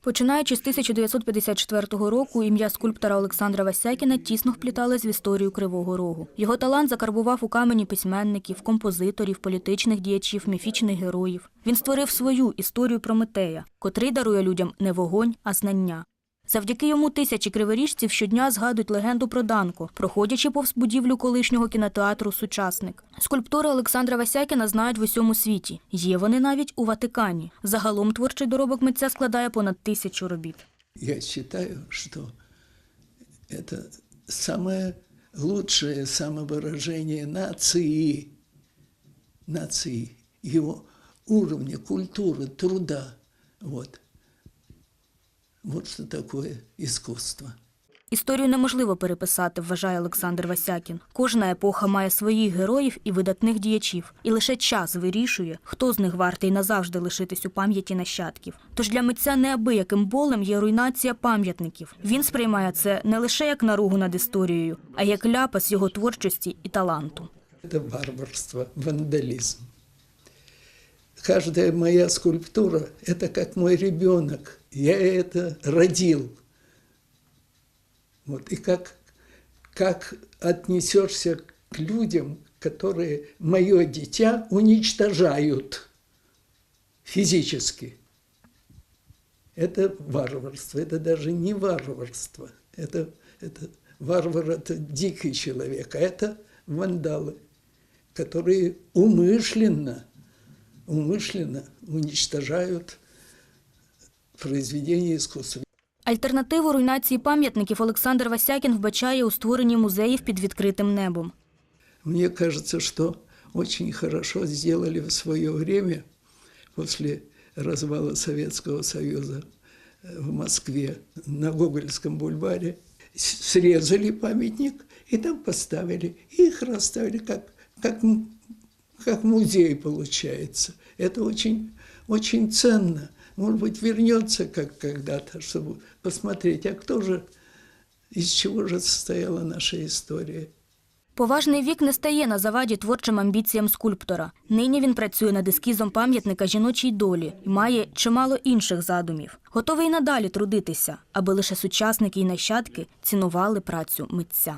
Починаючи з 1954 року, ім'я скульптора Олександра Васякіна тісно впліталось в історію Кривого Рогу. Його талант закарбував у камені письменників, композиторів, політичних діячів, міфічних героїв. Він створив свою історію Прометея, котрий дарує людям не вогонь, а знання. Завдяки йому тисячі криворіжців щодня згадують легенду про Данко, проходячи повз будівлю колишнього кінотеатру Сучасник. Скульптури Олександра Васякіна знають в усьому світі. Є вони навіть у Ватикані. Загалом творчий доробок митця складає понад тисячу робіт. Я считаю, что это самое лучшее самовыражение нации, нации, его уровня, культуры, труда. Вот. Вот что такое искусство. Історію неможливо переписати, вважає Олександр Васякін. Кожна епоха має своїх героїв і видатних діячів, і лише час вирішує, хто з них вартий назавжди лишитись у пам'яті нащадків. Тож для митця неабияким болем є руйнація пам'ятників. Він сприймає це не лише як наругу над історією, а як ляпас його творчості і таланту. Это варварство, вандализм. Каждая моя скульптура – это как мой ребенок. Я это родил. Вот. И как, как отнесешься к людям, которые мое дитя уничтожают физически. Это варварство, это даже не варварство. Это, это варвар – это дикий человек, а это вандалы, которые умышленно, умышленно уничтожают произведения искусства. Альтернативу руйнації пам'ятників Олександр Васякін вбачає у створенні музеїв під відкритим небом. Мне кажется, что очень хорошо сделали в свое время, после развала Советского Союза э, в Москве, на Гогольском бульваре, срезали памятник и там поставили. И их расставили как, как, как музей получается. Это очень, очень ценно. Может быть, вернется как когда-то, чтобы посмотреть, а кто же, из чего же состояла наша история. Поважний вік не стає на заваді творчим амбіціям скульптора. Нині він працює над ескізом пам'ятника жіночій долі і має чимало інших задумів. Готовий надалі трудитися, аби лише сучасники і нащадки цінували працю митця.